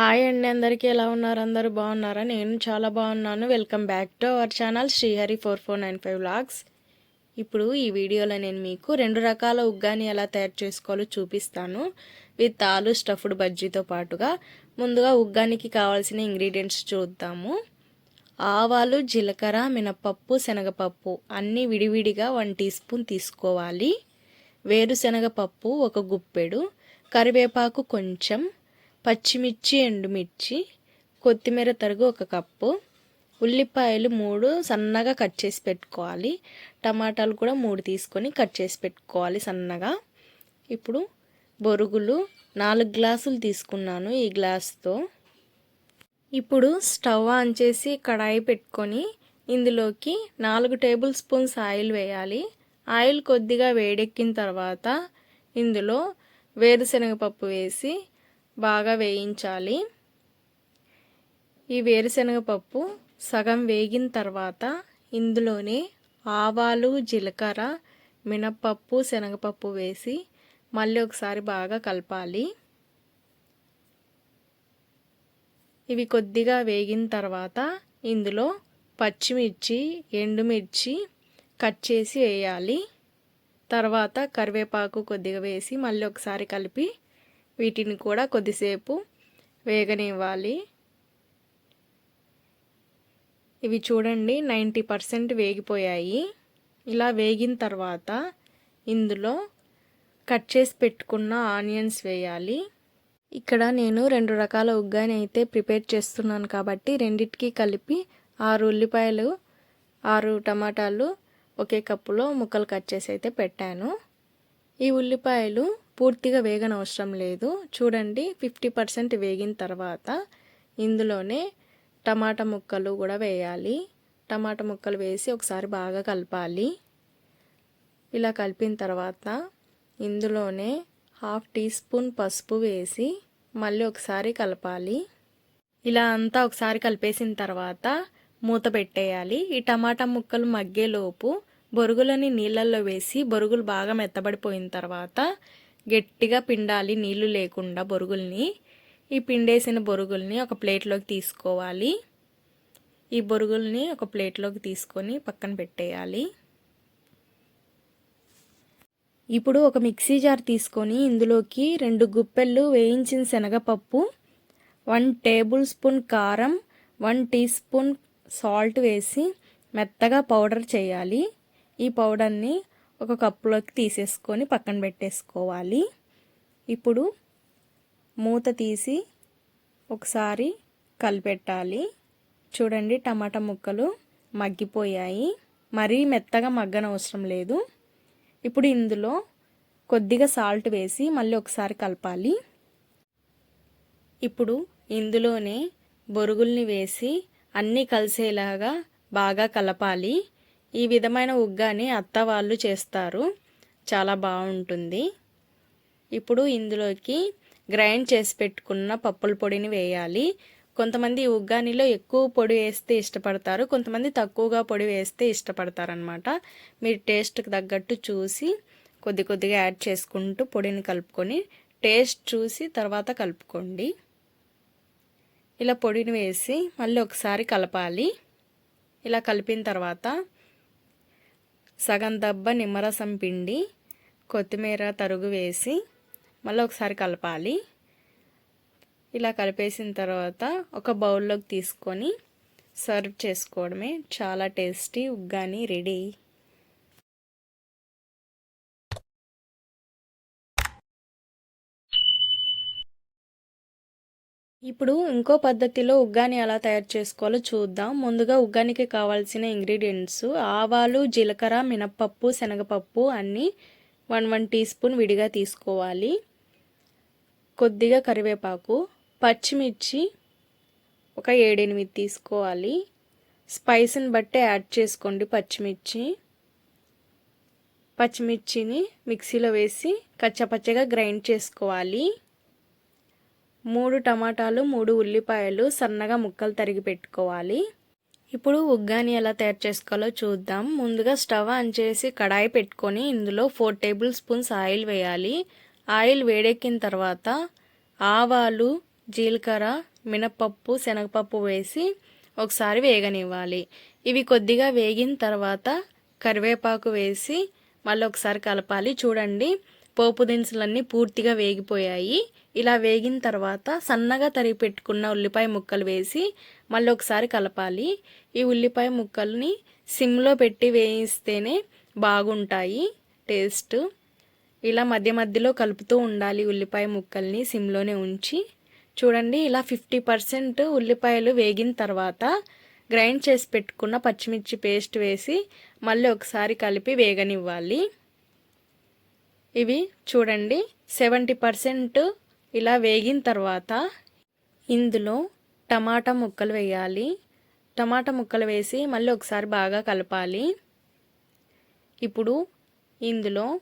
Hi అండి అందరికీ ఎలా ఉన్నారు? అందరూ బాగున్నారా? నేను చాలా బాగున్నాను. Welcome back to our channel Srihari four four nine five vlogs ఇప్పుడు ఈ వీడియోలో నేను మీకు రెండు రకాల ఉగ్గాని ఎలా తయారు చేసుకోవాలో చూపిస్తాను. విత్ ఆలు స్టఫ్డ్ బజ్జీతో పాటుగా ముందుగా ఉగ్గానికి కావాల్సిన ఇంగ్రీడియంట్స్ చూద్దాము. ఆవాలు జీలకర్ర మినపప్పు శనగపప్పు అన్నీ విడివిడిగా వన్ టీ స్పూన్ తీసుకోవాలి. వేరుశనగపప్పు ఒక గుప్పెడు. కరివేపాకు కొంచెం. పచ్చిమిర్చి ఎండుమిర్చి కొత్తిమీర తరుగు ఒక కప్పు ఉల్లిపాయలు మూడు సన్నగా కట్ చేసి పెట్టుకోవాలి. టమాటాలు కూడా మూడు తీసుకొని కట్ చేసి పెట్టుకోవాలి సన్నగా. ఇప్పుడు బొరుగులు నాలుగు గ్లాసులు తీసుకున్నాను ఈ గ్లాస్తో. ఇప్పుడు స్టవ్ ఆన్ చేసి కడాయి పెట్టుకొని ఇందులోకి నాలుగు టేబుల్ స్పూన్స్ ఆయిల్ వేయాలి. ఆయిల్ కొద్దిగా వేడెక్కిన తర్వాత ఇందులో వేరుశనగపప్పు వేసి బాగా వేయించాలి. ఈ వేరుశనగపప్పు సగం వేగిన తర్వాత ఇందులోనే ఆవాలు జీలకర్ర మినప్పప్పు శనగపప్పు వేసి మళ్ళీ ఒకసారి బాగా కలపాలి. ఇవి కొద్దిగా వేగిన తర్వాత ఇందులో పచ్చిమిర్చి ఎండుమిర్చి కట్ చేసి వేయాలి. తర్వాత కరివేపాకు కొద్దిగా వేసి మళ్ళీ ఒకసారి కలిపి వీటిని కూడా కొద్దిసేపు వేగనివ్వాలి. ఇవి చూడండి నైంటీ పర్సెంట్ వేగిపోయాయి. ఇలా వేగిన తర్వాత ఇందులో కట్ చేసి పెట్టుకున్న ఆనియన్స్ వేయాలి. ఇక్కడ నేను రెండు రకాల ఉగ్గాని అయితే ప్రిపేర్ చేస్తున్నాను కాబట్టి రెండిటికి కలిపి ఆరు ఉల్లిపాయలు ఆరు టమాటాలు ఒకే కప్పులో ముక్కలు కట్ చేసి అయితే పెట్టాను. ఈ ఉల్లిపాయలు పూర్తిగా వేగన అవసరం లేదు. చూడండి ఫిఫ్టీ పర్సెంట్ వేగిన తర్వాత ఇందులోనే టమాటా ముక్కలు కూడా వేయాలి. టమాటా ముక్కలు వేసి ఒకసారి బాగా కలపాలి. ఇలా కలిపిన తర్వాత ఇందులోనే హాఫ్ టీ స్పూన్ పసుపు వేసి మళ్ళీ ఒకసారి కలపాలి. ఇలా అంతా ఒకసారి కలిపేసిన తర్వాత మూత పెట్టేయాలి. ఈ టమాటా ముక్కలు మగ్గేలోపు బొరుగులని నీళ్ళల్లో వేసి బొరుగులు బాగా మెత్తబడిపోయిన తర్వాత గట్టిగా పిండాలి నీళ్ళు లేకుండా బొరుగుల్ని. ఈ పిండేసిన బొరుగుల్ని ఒక ప్లేట్లోకి తీసుకోవాలి. ఈ బొరుగుల్ని ఒక ప్లేట్లోకి తీసుకొని పక్కన పెట్టేయాలి. ఇప్పుడు ఒక మిక్సీ జార్ తీసుకొని ఇందులోకి రెండు గుప్పెళ్ళు వేయించిన శనగపప్పు వన్ టేబుల్ స్పూన్ కారం వన్ టీ స్పూన్ సాల్ట్ వేసి మెత్తగా పౌడర్ చేయాలి. ఈ పౌడర్ని ఒక కప్పులోకి తీసేసుకొని పక్కన పెట్టేసుకోవాలి. ఇప్పుడు మూత తీసి ఒకసారి కలిపెట్టాలి. చూడండి టమాటా ముక్కలు మగ్గిపోయాయి. మరీ మెత్తగా మగ్గన అవసరం లేదు. ఇప్పుడు ఇందులో కొద్దిగా సాల్ట్ వేసి మళ్ళీ ఒకసారి కలపాలి. ఇప్పుడు ఇందులోనే బొరుగుల్ని వేసి అన్నీ కలిసేలాగా బాగా కలపాలి. ఈ విధమైన ఉగ్గాని అత్త వాళ్ళు చేస్తారు. చాలా బాగుంటుంది. ఇప్పుడు ఇందులోకి గ్రైండ్ చేసి పెట్టుకున్న పప్పుల పొడిని వేయాలి. కొంతమంది ఉగ్గానిలో ఎక్కువ పొడి వేస్తే ఇష్టపడతారు కొంతమంది తక్కువగా పొడి వేస్తే ఇష్టపడతారనమాట మీరు టేస్ట్కి తగ్గట్టు చూసి కొద్ది కొద్దిగా యాడ్ చేసుకుంటూ పొడిని కలుపుకొని టేస్ట్ చూసి తర్వాత కలుపుకోండి. ఇలా పొడిని వేసి మళ్ళీ ఒకసారి కలపాలి. ఇలా కలిపిన తర్వాత సగం దబ్బ నిమ్మరసం పిండి కొత్తిమీర తరుగు వేసి మళ్ళీ ఒకసారి కలపాలి. ఇలా కలిపేసిన తర్వాత ఒక బౌల్లోకి తీసుకొని సర్వ్ చేసుకోవడమే చాలా టేస్టీ ఉగ్గాని రెడీ. ఇప్పుడు ఇంకో పద్ధతిలో ఉగ్గాని ఎలా తయారు చేసుకోవాలో చూద్దాం. ముందుగా ఉగ్గానికి కావాల్సిన ఇంగ్రీడియంట్స్ ఆవాలు జీలకర్ర మినప్పప్పు శనగపప్పు అన్నీ వన్ వన్ టీ స్పూన్ విడిగా తీసుకోవాలి. కొద్దిగా కరివేపాకు పచ్చిమిర్చి ఒక ఏడెనిమిది తీసుకోవాలి. స్పైస్ని బట్టి యాడ్ చేసుకోండి పచ్చిమిర్చి. పచ్చిమిర్చిని మిక్సీలో వేసి కచ్చపచ్చగా గ్రైండ్ చేసుకోవాలి. మూడు టమాటాలు మూడు ఉల్లిపాయలు సన్నగా ముక్కలు తరిగి పెట్టుకోవాలి. ఇప్పుడు ఉగ్గాని ఎలా తయారు చేసుకోవాలో చూద్దాం. ముందుగా స్టవ్ ఆన్ చేసి కడాయి పెట్టుకొని ఇందులో ఫోర్ టేబుల్ స్పూన్స్ ఆయిల్ వేయాలి. ఆయిల్ వేడెక్కిన తర్వాత ఆవాలు జీలకర్ర మినపప్పు శనగపప్పు వేసి ఒకసారి వేగనివ్వాలి. ఇవి కొద్దిగా వేగిన తర్వాత కరివేపాకు వేసి మళ్ళీ ఒకసారి కలపాలి. చూడండి. పోపు దినుసులన్నీ పూర్తిగా వేగిపోయాయి. ఇలా వేగిన తర్వాత సన్నగా తరిగి పెట్టుకున్న ఉల్లిపాయ ముక్కలు వేసి మళ్ళీ ఒకసారి కలపాలి. ఈ ఉల్లిపాయ ముక్కల్ని సిమ్లో పెట్టి వేయిస్తేనే బాగుంటాయి. టేస్ట్. ఇలా మధ్య మధ్యలో కలుపుతూ ఉండాలి ఉల్లిపాయ ముక్కల్ని సిమ్లోనే ఉంచి. చూడండి ఇలా ఫిఫ్టీ పర్సెంట్ ఉల్లిపాయలు వేగిన తర్వాత గ్రైండ్ చేసి పెట్టుకున్న పచ్చిమిర్చి పేస్ట్ వేసి మళ్ళీ ఒకసారి కలిపి వేగనివ్వాలి. ఇవి చూడండి. సెవెంటీ పర్సెంట్ ఇలా వేగిన తర్వాత ఇందులో టమాటా ముక్కలు వేయాలి. టమాటా ముక్కలు వేసి మళ్ళీ ఒకసారి బాగా కలపాలి. ఇప్పుడు ఇందులో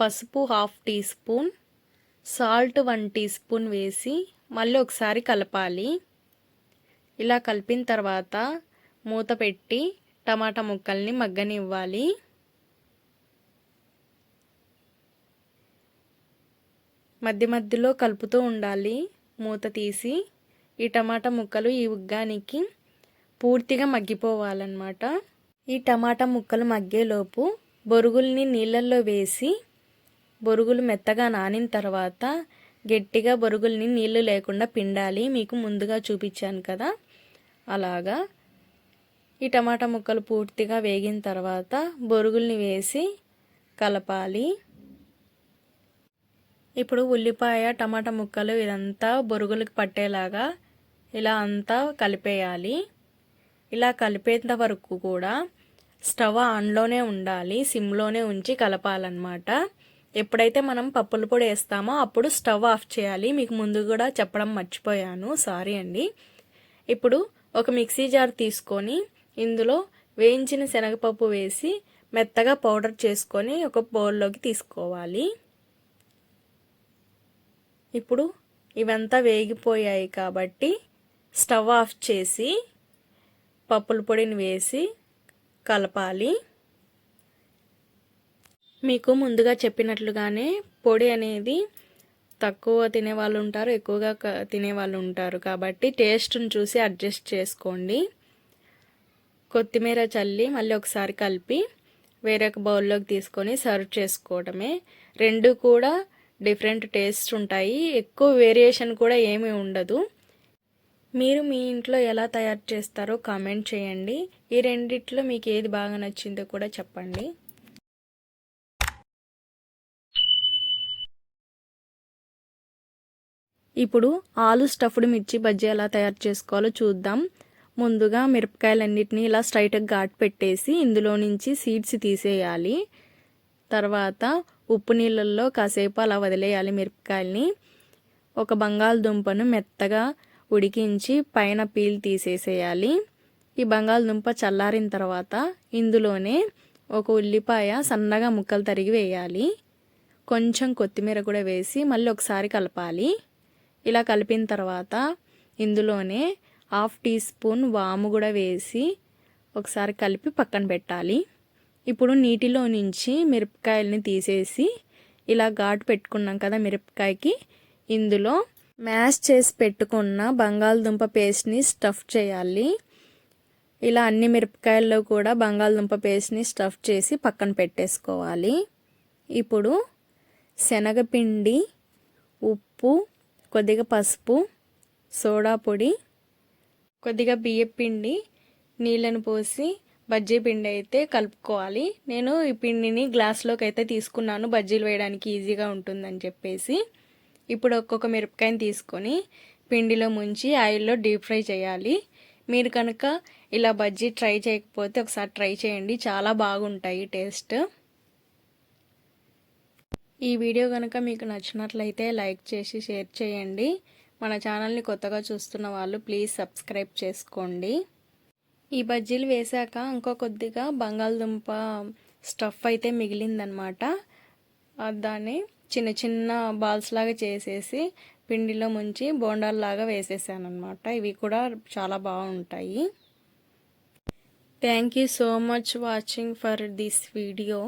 పసుపు half teaspoon salt one teaspoon వేసి మళ్ళీ ఒకసారి కలపాలి. ఇలా కలిపిన తర్వాత మూత పెట్టి టమాటా ముక్కల్ని మగ్గనివ్వాలి. మధ్య మధ్యలో కలుపుతూ ఉండాలి. మూత తీసి ఈ టమాటా ముక్కలు ఈ ఉగ్గానికి పూర్తిగా మగ్గిపోవాలన్నమాట. ఈ టమాటా ముక్కలు మగ్గేలోపు బొరుగుల్ని నీళ్ళల్లో వేసి బొరుగులు మెత్తగా నానిన తర్వాత గట్టిగా బొరుగుల్ని నీళ్ళు లేకుండా పిండాలి. మీకు ముందుగా చూపించాను కదా. అలాగా ఈ టమాటా ముక్కలు పూర్తిగా వేగిన తర్వాత బొరుగుల్ని వేసి కలపాలి. ఇప్పుడు ఉల్లిపాయ టమాటా ముక్కలు ఇదంతా బొరుగులకు పట్టేలాగా ఇలా అంతా కలిపేయాలి. ఇలా కలిపేంత వరకు కూడా స్టవ్ ఆన్లోనే ఉండాలి సిమ్లోనే ఉంచి కలపాలన్నమాట. ఎప్పుడైతే మనం పప్పుల పొడి వేస్తామో అప్పుడు స్టవ్ ఆఫ్ చేయాలి. మీకు ముందు కూడా చెప్పడం మర్చిపోయాను సారీ అండి. ఇప్పుడు ఒక మిక్సీ జార్ తీసుకొని ఇందులో వేయించిన శనగపప్పు వేసి మెత్తగా పౌడర్ చేసుకొని ఒక బౌల్లోకి తీసుకోవాలి. ఇప్పుడు ఇవంతా వేగిపోయాయి కాబట్టి స్టవ్ ఆఫ్ చేసి పప్పుల పొడిని వేసి కలపాలి. మీకు ముందుగా చెప్పినట్లుగానే పొడి అనేది తక్కువ తినే వాళ్ళు ఉంటారు ఎక్కువగా తినే వాళ్ళు ఉంటారు. కాబట్టి టేస్ట్ని చూసి అడ్జస్ట్ చేసుకోండి. కొత్తిమీర చల్లి మళ్ళీ ఒకసారి కలిపి వేరొక బౌల్లోకి తీసుకొని సర్వ్ చేసుకోవడమే. రెండు కూడా డిఫరెంట్ టేస్ట్ ఉంటాయి. ఎక్కువ వేరియేషన్ కూడా ఏమీ ఉండదు. మీరు మీ ఇంట్లో ఎలా తయారు చేస్తారో కామెంట్ చేయండి. ఈ రెండిట్లో మీకు ఏది బాగా నచ్చిందో కూడా చెప్పండి. ఇప్పుడు ఆలు స్టఫ్డ్ మిర్చి బజ్జీ ఎలా తయారు చేసుకోవాలో చూద్దాం. ముందుగా మిరపకాయలన్నిటిని ఇలా స్ట్రైట్గా ఘాట్ పెట్టేసి ఇందులో నుంచి సీడ్స్ తీసేయాలి. తర్వాత ఉప్పు నీళ్ళల్లో కాసేపు అలా వదిలేయాలి మిరపకాయల్ని. ఒక బంగాళదుంపను మెత్తగా ఉడికించి పైన పీల్ తీసేసేయాలి. ఈ బంగాళదుంప చల్లారిన తర్వాత ఇందులోనే ఒక ఉల్లిపాయ సన్నగా ముక్కలు తరిగి వేయాలి. కొంచెం కొత్తిమీర కూడా వేసి మళ్ళీ ఒకసారి కలపాలి. ఇలా కలిపిన తర్వాత ఇందులోనే హాఫ్ టీ స్పూన్ వాము కూడా వేసి ఒకసారి కలిపి పక్కన పెట్టాలి. ఇప్పుడు నీటిలో నుంచి మిరపకాయలని తీసేసి ఇలా ఘాటు పెట్టుకున్నాం కదా మిరపకాయకి. ఇందులో మ్యాష్ చేసి పెట్టుకున్న బంగాళదుంప పేస్ట్ని స్టఫ్ చేయాలి. ఇలా అన్ని మిరపకాయల్లో కూడా బంగాళదుంప పేస్ట్ని స్టఫ్ చేసి పక్కన పెట్టేసుకోవాలి. ఇప్పుడు శనగపిండి ఉప్పు కొద్దిగా పసుపు సోడా పొడి కొద్దిగా బియ్యపిండి నీళ్ళను పోసి బజ్జీ పిండి అయితే కలుపుకోవాలి. నేను ఈ పిండిని గ్లాస్లోకి అయితే తీసుకున్నాను. బజ్జీలు వేయడానికి ఈజీగా ఉంటుందని చెప్పేసి. ఇప్పుడు ఒక్కొక్క మిరపకాయని తీసుకొని పిండిలో ముంచి ఆయిల్లో డీప్ ఫ్రై చేయాలి. మీరు కనుక ఇలా బజ్జీ ట్రై చేయకపోతే ఒకసారి ట్రై చేయండి. చాలా బాగుంటాయి టేస్ట్. ఈ వీడియో కనుక మీకు నచ్చినట్లయితే లైక్ చేసి షేర్ చేయండి. మన ఛానల్ని కొత్తగా చూస్తున్న వాళ్ళు ప్లీజ్ సబ్స్క్రైబ్ చేసుకోండి. ఈ బజ్జీలు వేశాక ఇంకో కొద్దిగా బంగాళదుంప స్టఫ్ అయితే మిగిలిందనమాట. దాన్ని చిన్న చిన్న బాల్స్ లాగా చేసేసి పిండిలో ముంచి బోండాల్లాగా వేసేసాను అనమాట ఇవి కూడా చాలా బాగుంటాయి. Thank you so much watching for this video